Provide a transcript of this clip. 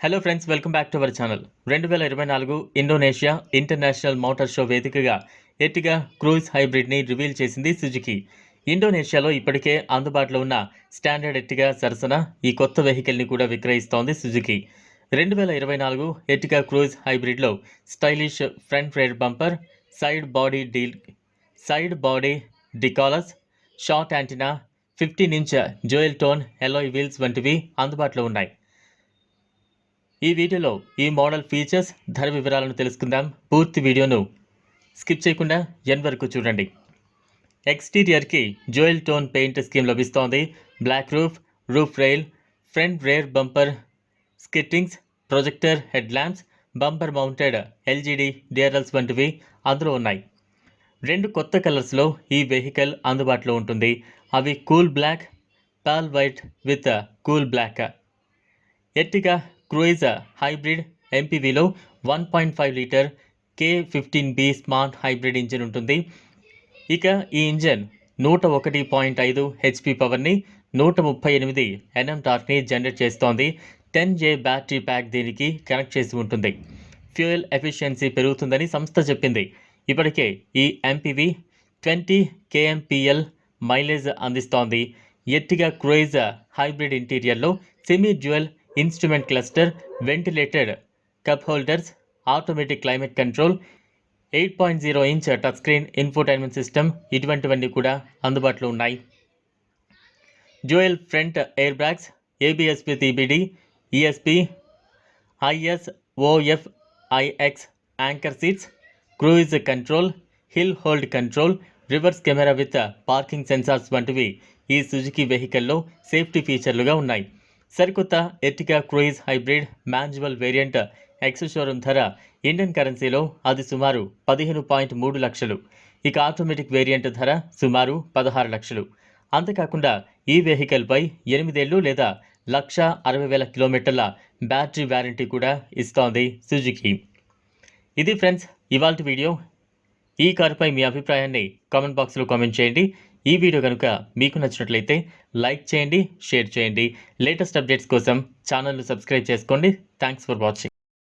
Hello friends welcome back to our channel రెండు వేల ఇరవై నాలుగు ఇండోనేషియా ఇంటర్నేషనల్ మోటార్ షో వేదికగా ఎర్టిగా క్రూజ్ హైబ్రిడ్ని రివీల్ చేసింది సుజుకి ఇండోనేషియాలో ఇప్పటికే అందుబాటులో ఉన్న స్టాండర్డ్ ఎర్టిగా సరసన ఈ కొత్త వెహికల్ని కూడా విక్రయిస్తోంది సుజుకి రెండు వేల ఇరవై నాలుగు Ertiga Cruise హైబ్రిడ్లో stylish front rear bumper side body deal side body decals short antenna fifteen inch dual tone alloy wheels వంటివి అందుబాటులో ఉన్నాయి. ఈ వీడియోలో ఈ మోడల్ ఫీచర్స్ ధర వివరాలను తెలుసుకుందాం. పూర్తి వీడియోను స్కిప్ చేయకుండా ఎన్ వరకు చూడండి. ఎక్స్టీరియర్కి జోయల్ టోన్ పెయింట్ స్కీమ్ లభిస్తోంది. Black roof roof rail front rear bumper skirtings projector head lamps bumper mounted LED DRLs వంటివి అందులో ఉన్నాయి. రెండు కొత్త కలర్స్లో ఈ వెహికల్ అందుబాటులో ఉంటుంది. అవి cool black pearl white with cool black. Ertiga cruise hybrid ఎంపీవీలో one point five litre K fifteen B smart hybrid engine ఉంటుంది. ఇక ఈ ఇంజన్ నూట ఒకటి పాయింట్ ఐదు హెచ్పి పవర్ని నూట ముప్పై ఎనిమిది ఎన్ఎం టార్క్ని జనరేట్ చేస్తోంది. టెన్ జే బ్యాటరీ ప్యాక్ దీనికి కనెక్ట్ చేసి ఉంటుంది. ఫ్యూయల్ ఎఫిషియన్సీ పెరుగుతుందని సంస్థ చెప్పింది. ఇప్పటికే ఈ ఎంపీవీ ట్వంటీ కేఎంపిఎల్ మైలేజ్ అందిస్తోంది. Ertiga cruise hybrid ఇంటీరియర్లో semi dual instrument cluster ventilated cup holders automatic climate control eight point zero inch touch screen infotainment system ఇటువంటివన్నీ కూడా అందుబాటులో ఉన్నాయి. Dual front air bags ABS with ESP ISOFIX anchor seats cruise control hill hold control reverse camera with parking sensors వంటివి ఈ Suzuki వెహికల్లో safety ఫీచర్లుగా ఉన్నాయి. సరికొత్త Ertiga cruise hybrid manual variant ex showroom ధర ఇండియన్ కరెన్సీలో అది సుమారు పదిహేను పాయింట్ మూడు లక్షలు. ఇక ఆటోమేటిక్ వేరియంట్ ధర సుమారు పదహారు లక్షలు. అంతేకాకుండా ఈ వెహికల్పై ఎనిమిదేళ్ళు లేదా లక్ష అరవై వేల కిలోమీటర్ల బ్యాటరీ వ్యారంటీ కూడా ఇస్తోంది సుజుకి. ఇది ఫ్రెండ్స్ ఇవాళ వీడియో. ఈ కారుపై మీ అభిప్రాయాన్ని కామెంట్ బాక్స్లో కామెంట్ చేయండి. ఈ వీడియో కనుక మీకు నచ్చినట్లయితే లైక్ చేయండి షేర్ చేయండి. లేటెస్ట్ అప్డేట్స్ కోసం ఛానల్ను సబ్స్క్రైబ్ చేసుకోండి. Thanks for watching.